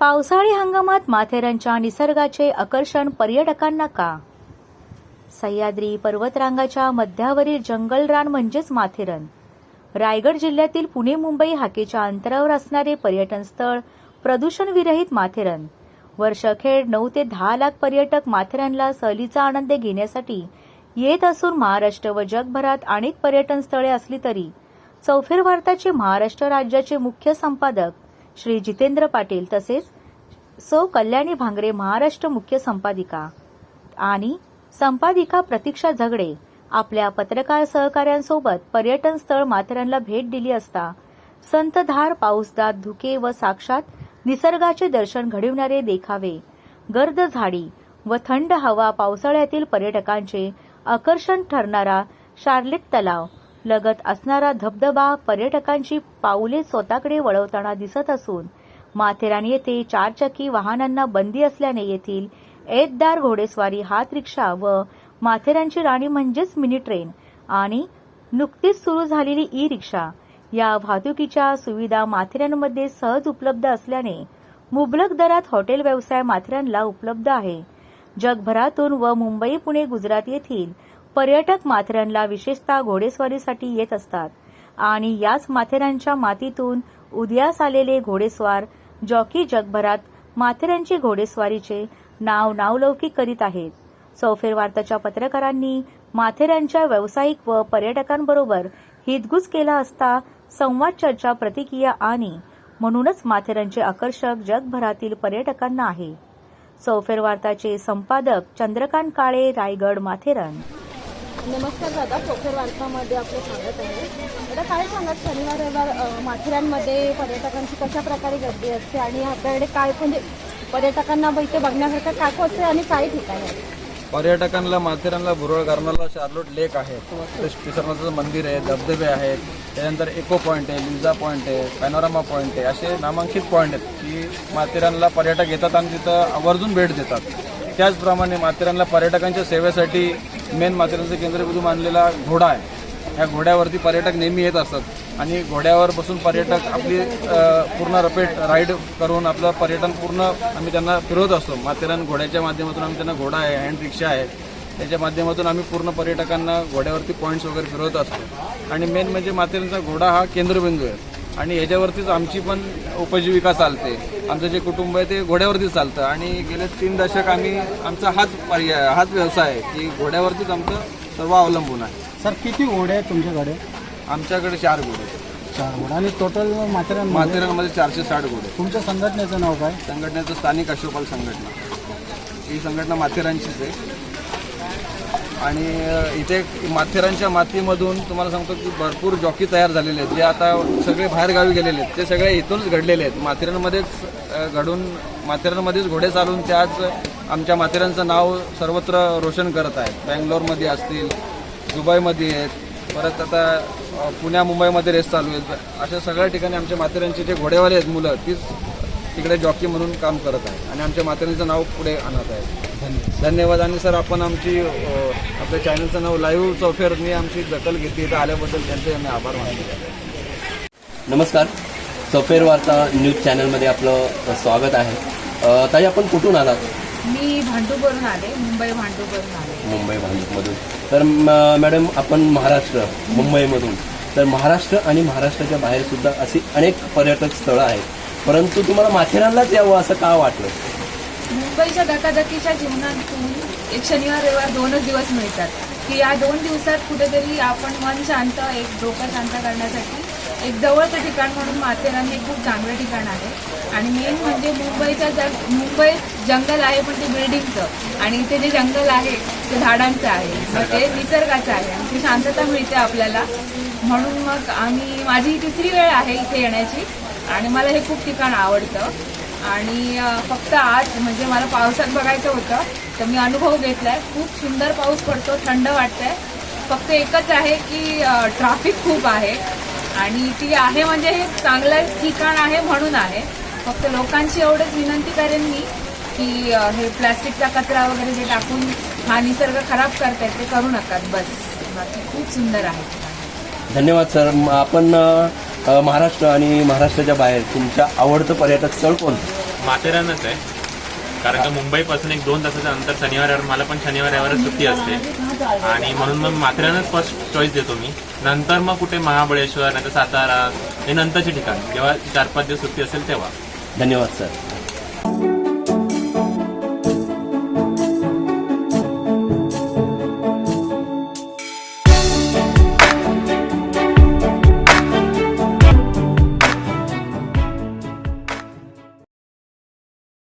पावसाळी हंगामात माथेरानच्या निसर्गाचे आकर्षण पर्यटकांना का? सह्याद्री पर्वतरांगाच्या मध्यावरील जंगल रान म्हणजेच माथेरन. रायगड जिल्ह्यातील पुणे मुंबई हाकेच्या अंतरावर असणारे पर्यटन स्थळ प्रदूषणविरहित माथेरन. वर्षखेड नऊ ते दहा लाख पर्यटक माथेरानला सहलीचा आनंद घेण्यासाठी येत असून महाराष्ट्र व जगभरात अनेक पर्यटन स्थळे असली तरी चौफेर भारताचे महाराष्ट्र राज्याचे मुख्य संपादक श्री जितेंद्र पाटील तसेच सौ कल्याणी भांगरे महाराष्ट्र मुख्य संपादिका आणि संपादिका प्रतीक्षा झगडे आपल्या पत्रकार सहकाऱ्यांसोबत पर्यटन स्थळ माथेरानला भेट दिली असता संतधार पाऊसदार धुके व साक्षात निसर्गाचे दर्शन घडविणारे देखावे गर्द झाडी व थंड हवा पावसाळ्यातील पर्यटकांचे आकर्षण ठरणारा शार्लेट तलाव लगत असणारा धबधबा पर्यटकांची पाऊले स्वतःकडे वळवताना दिसत असून माथेरान येथे चारचाकी वाहनांना बंदी असल्याने येथील एतदार घोडेस्वारी हात रिक्षा व माथेरानची राणी म्हणजेच मिनी ट्रेन आणि नुकतीच सुरू झालेली ई रिक्षा या वाहतुकीच्या सुविधा माथेरानमध्ये सहज उपलब्ध असल्याने मुबलक दरात हॉटेल व्यवसाय माथेरानला उपलब्ध आहे. जगभरातून व मुंबई पुणे गुजरात येथील पर्यटक माथेरानला विशेषतः घोडेस्वारीसाठी येत असतात. आणि याच माथेरानच्या मातीतून उदयास आलेले घोडेस्वार जॉकी जगभरात माथेरानची घोडेस्वारीचे नाव नावलौकिक करीत आहेत. चौफेर वार्ताच्या पत्रकारांनी माथेरानच्या व्यावसायिक व पर्यटकांबरोबर हितगुज केला असता संवाद चर्चा प्रतिक्रिया आणि म्हणूनच माथेरानचे आकर्षक जगभरातील पर्यटकांना आहे. चौफेर वार्ताचे संपादक चंद्रकांत काळे रायगड माथेरान. नमस्कार दादा पोखर वार्तामध्ये आपलं स्वागत आहे. दादा काय सांगा शनिवार रविवार माथेरानमध्ये पर्यटकांची कशा प्रकारे गर्दी असते आणि आपल्याकडे काय म्हणजे पर्यटकांना इथे बघण्यासारखं काय असते आणि काय ठिकाण आहे? पर्यटकांना माथेरानला भुरळ गारणाला शार्लोट लेक आहे. तिथे मंदिर आहे धबधबे आहेत. त्यानंतर इको पॉईंट आहे लिंजा पॉईंट आहे पॅनोरामा पॉईंट आहे. असे नामांकित पॉईंट आहेत की माथेरानला पर्यटक येतात आणि तिथं आवर्जून भेट देतात. त्याचप्रमाणे माथेरानला पर्यटकांच्या सेवेसाठी मेन माथेरानचं केंद्रबिंदू मानलेला घोडा आहे. ह्या घोड्यावरती पर्यटक नेहमी येत असतात. आणि घोड्यावर बसून पर्यटक आपली पूर्ण रपेट राईड करून आपलं पर्यटन पूर्ण आम्ही त्यांना फिरवत असतो. माथेरान घोड्याच्या माध्यमातून आम्ही त्यांना घोडा आहे हँड रिक्षा आहे. त्याच्या माध्यमातून आम्ही पूर्ण पर्यटकांना घोड्यावरती पॉईंट्स वगैरे फिरवत असतो. आणि मेन म्हणजे माथेरानचा घोडा हा केंद्रबिंदू आहे. आणि याच्यावरतीच आमची पण उपजीविका चालते. आमचं जे कुटुंब आहे ते घोड्यावरतीच चालतं. आणि गेले तीन दशक आम्ही आमचा हाच पर्याय हाच व्यवसाय आहे की घोड्यावरतीच आमचं सर्व अवलंबून आहे. सर किती घोडे आहेत तुमच्याकडे आमच्याकडे चार घोडे आहेत. चार घोडे. आणि टोटल माथेरान माथेरानमध्ये चारशे साठ घोडे. आहेत. तुमच्या संघटनेचं नाव काय? संघटनेचं स्थानिक अशोपाल संघटना. ही संघटना माथेरानचीच आहे. आणि इथे माथेरानच्या मातीमधून तुम्हाला सांगतो की भरपूर जॉकी तयार झालेले आहेत. जे आता सगळे बाहेर गावी गेलेले आहेत. ते सगळे इथूनच घडलेले आहेत. माथेरानमध्येच घडून माथेरानमध्येच घोडे चालून ते आज आमच्या माथेरानचं नाव सर्वत्र रोशन करत आहेत. बँगलोरमध्ये असतील दुबईमध्ये आहेत. परत आता पुण्या मुंबईमध्ये रेस चालू आहेत अशा सगळ्या ठिकाणी आमच्या माथेरानचे जे घोडेवाले आहेत मुलं तीच तिकडे जॉकी म्हणून काम करत आहे. आणि आमच्या माथेरानचं नाव पुढे आणत आहे. धन्यवाद. आणि सर आपण आमची अ, आपल्या चॅनलचं नाव लाईव्ह चौफेरनी आमची दखल घेतली. इथं आल्याबद्दल त्यांचे आम्ही आभार मानतो. नमस्कार. सफेर वार्ता न्यूज चॅनलमध्ये आपलं स्वागत आहे. अ, ताई आपण कुठून आलात? मी भांडूपवरून आले. मुंबई भांडूपवरून आले. मुंबई भांडूपमधून. तर म- मॅडम आपण महाराष्ट्र मुंबईमधून. तर महाराष्ट्र आणि महाराष्ट्राच्या बाहेर सुद्धा अशी अनेक पर्यटक स्थळं आहेत. परंतु तुम्हाला माथेरानलाच यावं असं का वाटलं? मुंबईच्या धकाधकीच्या जीवनातून एक शनिवार रविवार दोनच दिवस मिळतात. की या दोन दिवसात कुठेतरी आपण मन शांत एक डोकं शांत करण्यासाठी एक जवळचं ठिकाण म्हणून माथेरान हे खूप चांगलं ठिकाण आहे. आणि मेन म्हणजे मुंबईच्या जग मुंबईत जंगल आहे पण ते बिल्डिंगचं. आणि इथे जे जंगल आहे ते झाडांचं आहे. मग ते निसर्गाचं आहे. आणि ती शांतता मिळते आपल्याला. म्हणून मग आम्ही माझी तिसरी वेळ आहे इथे येण्याची. आणि मला हे खूप ठिकाण आवडतं. आणि फक्त आज म्हणजे मला पावसात बघायचं होतं तर मी अनुभव घेतलाय. खूप सुंदर पाऊस पडतो थंड वाटतंय. फक्त एकच आहे की ट्रॅफिक खूप आहे. आणि ती आहे म्हणजे हे चांगलं ठिकाण आहे म्हणून आहे. फक्त लोकांची एवढंच विनंती करेन मी की हे प्लास्टिकचा कचरा वगैरे जे टाकून हा निसर्ग खराब करतायत ते करू नका. बस. बाकी खूप सुंदर आहे. धन्यवाद सर. आपण महाराष्ट्र आणि महाराष्ट्राच्या बाहेर तुमच्या आवडतं पर्यटक स्थळ कोणतं माथेरानच आहे. कारण का मुंबईपासून एक दोन तासाचं अंतर शनिवार रविवार मला पण शनिवार रविवारच सुट्टी असते. आणि म्हणून मग माथेरानच फर्स्ट चॉईस देतो मी. नंतर मग कुठे महाबळेश्वर नाही सातारा हे नंतरचे ठिकाण. जेव्हा चार पाच दिवस सुट्टी असेल तेव्हा. धन्यवाद सर.